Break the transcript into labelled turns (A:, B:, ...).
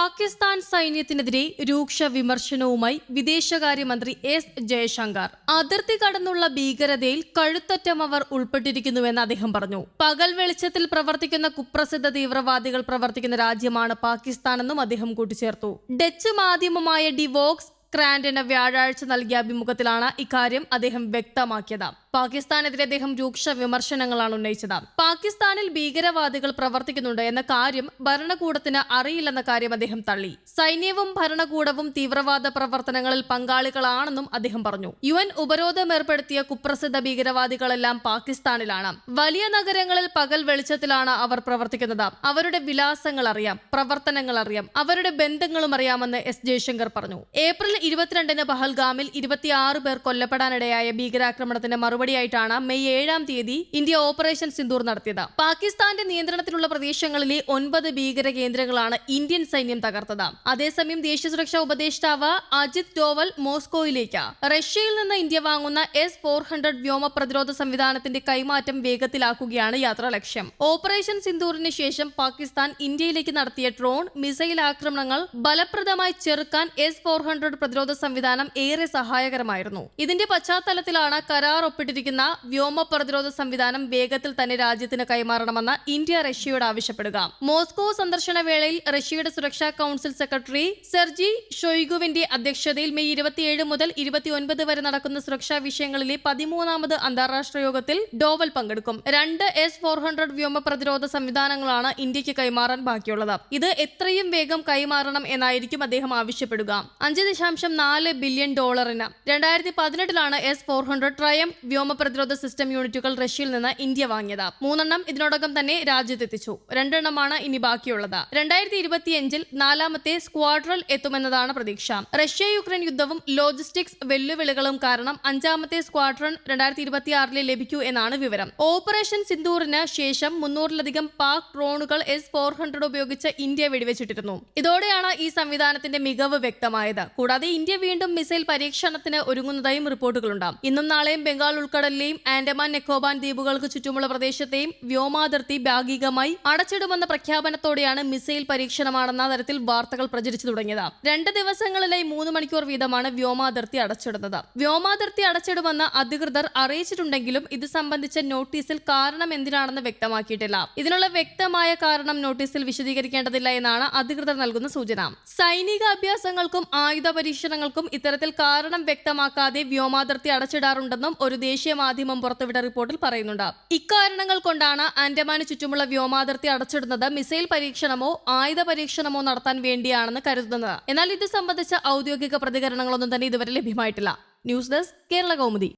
A: പാകിസ്ഥാൻ സൈന്യത്തിനെതിരെ രൂക്ഷ വിമർശനവുമായി വിദേശകാര്യമന്ത്രി എസ് ജയശങ്കർ. അതിർത്തി കടന്നുള്ള ഭീകരതയിൽ കഴുത്തറ്റം അവർ ഉൾപ്പെട്ടിരിക്കുന്നുവെന്ന് അദ്ദേഹം പറഞ്ഞു. പകൽ വെളിച്ചത്തിൽ പ്രവർത്തിക്കുന്ന കുപ്രസിദ്ധ തീവ്രവാദികൾ പ്രവർത്തിക്കുന്ന രാജ്യമാണ് പാകിസ്ഥാനെന്നും അദ്ദേഹം കൂട്ടിച്ചേർത്തു. ഡച്ച് മാധ്യമമായ ഡിവോക്സ് ക്രാൻഡിന് വ്യാഴാഴ്ച നൽകിയ അഭിമുഖത്തിലാണ് ഇക്കാര്യം അദ്ദേഹം വ്യക്തമാക്കിയത്. പാകിസ്ഥാനെതിരെ അദ്ദേഹം രൂക്ഷ വിമർശനങ്ങളാണ് ഉന്നയിച്ചത്. പാകിസ്ഥാനിൽ ഭീകരവാദികൾ പ്രവർത്തിക്കുന്നുണ്ട് എന്ന കാര്യം ഭരണകൂടത്തിന് അറിയില്ലെന്ന കാര്യം അദ്ദേഹം തള്ളി. സൈന്യവും ഭരണകൂടവും തീവ്രവാദ പ്രവർത്തനങ്ങളിൽ പങ്കാളികളാണെന്നും അദ്ദേഹം പറഞ്ഞു. യു എൻ ഉപരോധം ഏർപ്പെടുത്തിയ കുപ്രസിദ്ധ ഭീകരവാദികളെല്ലാം പാകിസ്ഥാനിലാണ്. വലിയ നഗരങ്ങളിൽ പകൽ വെളിച്ചത്തിലാണ് അവർ പ്രവർത്തിക്കുന്നത്. അവരുടെ വിലാസങ്ങൾ അറിയാം പ്രവർത്തനങ്ങൾ അറിയാം അവരുടെ ബന്ധങ്ങളും അറിയാമെന്ന് എസ് ജയശങ്കർ പറഞ്ഞു. ഏപ്രിൽ ഇരുപത്തിരണ്ടിന് പഹൽഗാമിൽ ഇരുപത്തിയാറ് പേർ കൊല്ലപ്പെടാനിടയായ ഭീകരാക്രമണത്തിന്റെ മറുപടിയായിട്ടാണ് മെയ് ഏഴാം തീയതി ഇന്ത്യ ഓപ്പറേഷൻ സിന്ദൂർ നടത്തിയത്. പാകിസ്ഥാന്റെ നിയന്ത്രണത്തിലുള്ള പ്രദേശങ്ങളിലെ ഒൻപത് ഭീകര കേന്ദ്രങ്ങളാണ് ഇന്ത്യൻ സൈന്യം തകർത്തത്. അതേസമയം ദേശീയ സുരക്ഷാ ഉപദേഷ്ടാവ് അജിത് ഡോവൽ മോസ്കോയിലേക്ക്. റഷ്യയിൽ നിന്ന് ഇന്ത്യ വാങ്ങുന്ന എസ് ഫോർ ഹൺഡ്രഡ് വ്യോമ പ്രതിരോധ സംവിധാനത്തിന്റെ കൈമാറ്റം വേഗത്തിലാക്കുകയാണ് യാത്രാ ലക്ഷ്യം. ഓപ്പറേഷൻ സിന്ദൂറിന് ശേഷം പാകിസ്ഥാൻ ഇന്ത്യയിലേക്ക് നടത്തിയ ഡ്രോൺ മിസൈൽ ആക്രമണങ്ങൾ ഫലപ്രദമായി ചെറുക്കാൻ എസ് ഫോർ ഹൺഡ്രഡ് പ്രതിരോധ സംവിധാനം ഏറെ സഹായകരമായിരുന്നു. ഇതിന്റെ പശ്ചാത്തലത്തിലാണ് കരാർ ഒപ്പിട്ടിരിക്കുന്ന വ്യോമ പ്രതിരോധ സംവിധാനം വേഗത്തിൽ തന്നെ രാജ്യത്തിന് കൈമാറണമെന്ന് ഇന്ത്യ റഷ്യയോട് ആവശ്യപ്പെടുക. മോസ്കോ സന്ദർശന വേളയിൽ റഷ്യയുടെ സുരക്ഷാ കൌൺസിൽ സെക്രട്ടറി സെർജി ഷൊയ്ഗുവിന്റെ അധ്യക്ഷതയിൽ മെയ് ഇരുപത്തിയേഴ് മുതൽ ഇരുപത്തിയൊൻപത് വരെ നടക്കുന്ന സുരക്ഷാ വിഷയങ്ങളിലെ പതിമൂന്നാമത് അന്താരാഷ്ട്ര യോഗത്തിൽ ഡോവൽ പങ്കെടുക്കും. രണ്ട് എസ് ഫോർ ഹൺഡ്രഡ് വ്യോമ പ്രതിരോധ സംവിധാനങ്ങളാണ് ഇന്ത്യയ്ക്ക് കൈമാറാൻ ബാക്കിയുള്ളത്. ഇത് എത്രയും വേഗം കൈമാറണം എന്നായിരിക്കും അദ്ദേഹം ആവശ്യപ്പെടുക. അഞ്ച് ദശാംശം നാല് ബില്യൺ ഡോളറിന്. രണ്ടായിരത്തി പതിനെട്ടിലാണ് എസ് ഫോർ ഹൺഡ്രഡ് ട്രയം വ്യോമ പ്രതിരോധ സിസ്റ്റം യൂണിറ്റുകൾ റഷ്യയിൽ നിന്ന് ഇന്ത്യ വാങ്ങിയത്. മൂന്നെണ്ണം ഇതിനോടകം തന്നെ രാജ്യത്തെത്തിച്ചു. രണ്ടെണ്ണമാണ് ഇനി ബാക്കിയുള്ളത്. രണ്ടായിരത്തി ഇരുപത്തിയഞ്ചിൽ നാലാമത്തെ സ്ക്വാഡ്രൽ എത്തുമെന്നതാണ് പ്രതീക്ഷ. റഷ്യ യുക്രൈൻ യുദ്ധവും ലോജിസ്റ്റിക്സ് വെല്ലുവിളികളും കാരണം അഞ്ചാമത്തെ സ്ക്വാഡ്രൺ രണ്ടായിരത്തി ഇരുപത്തിയാറിലെ ലഭിക്കൂ എന്നാണ് വിവരം. ഓപ്പറേഷൻ സിന്ദൂറിന് ശേഷം മുന്നൂറിലധികം പാക് ഡ്രോണുകൾ എസ് ഫോർ ഹൺഡ്രഡ് ഉപയോഗിച്ച് ഇന്ത്യ വെടിവെച്ചിട്ടിരുന്നു. ഇതോടെയാണ് ഈ സംവിധാനത്തിന്റെ മികവ് വ്യക്തമായത്. കൂടാതെ ഇന്ത്യ വീണ്ടും മിസൈൽ പരീക്ഷണത്തിന് ഒരുങ്ങുന്നതായും റിപ്പോർട്ടുകളുണ്ട് ഇന്നും നാളെയും ബംഗാൾ ഉൾക്കടലിലെയും ആൻഡമാൻ നിക്കോബാൻ ദ്വീപുകൾക്ക് ചുറ്റുമുള്ള പ്രദേശത്തെയും വ്യോമാതിർത്തി ഭാഗികമായി അടച്ചിടുമെന്ന പ്രഖ്യാപനത്തോടെയാണ് മിസൈൽ പരീക്ഷണമാണെന്ന തരത്തിൽ വാർത്തകൾ പ്രചരിച്ചു തുടങ്ങിയത്. രണ്ട് ദിവസങ്ങളിലായി മൂന്ന് മണിക്കൂർ വീതമാണ് വ്യോമാതിർത്തി അടച്ചിടുന്നത്. വ്യോമാതിർത്തി അടച്ചിടുമെന്ന് അധികൃതർ അറിയിച്ചിട്ടുണ്ടെങ്കിലും ഇത് സംബന്ധിച്ച നോട്ടീസിൽ കാരണം എന്തിനാണെന്ന് വ്യക്തമാക്കിയിട്ടില്ല. ഇതിനുള്ള വ്യക്തമായ കാരണം നോട്ടീസിൽ വിശദീകരിക്കേണ്ടതില്ല എന്നാണ് അധികൃതർ നൽകുന്ന സൂചന. സൈനിക അഭ്യാസങ്ങൾക്കും ആയുധ പരീക്ഷണങ്ങൾക്കും ഇത്തരത്തിൽ കാരണം വ്യക്തമാക്കാതെ വ്യോമാതിർത്തി അടച്ചിടാറുണ്ടെന്നും ഒരു ദേശീയ മാധ്യമം പുറത്തുവിട്ട റിപ്പോർട്ടിൽ പറയുന്നുണ്ട്. ഇക്കാരണങ്ങൾ കൊണ്ടാണ് ആൻഡമാന് ചുറ്റുമുള്ള വ്യോമാതിർത്തി അടച്ചിടുന്നത് മിസൈൽ പരീക്ഷണമോ ആയുധ പരീക്ഷണമോ നടത്താൻ വേണ്ടിയാണെന്ന് കരുതുന്നത്. എന്നാൽ ഇത് സംബന്ധിച്ച ഔദ്യോഗിക പ്രതികരണങ്ങളൊന്നും തന്നെ ഇതുവരെ ലഭ്യമായിട്ടില്ല. News desk Kerala Kaumudi.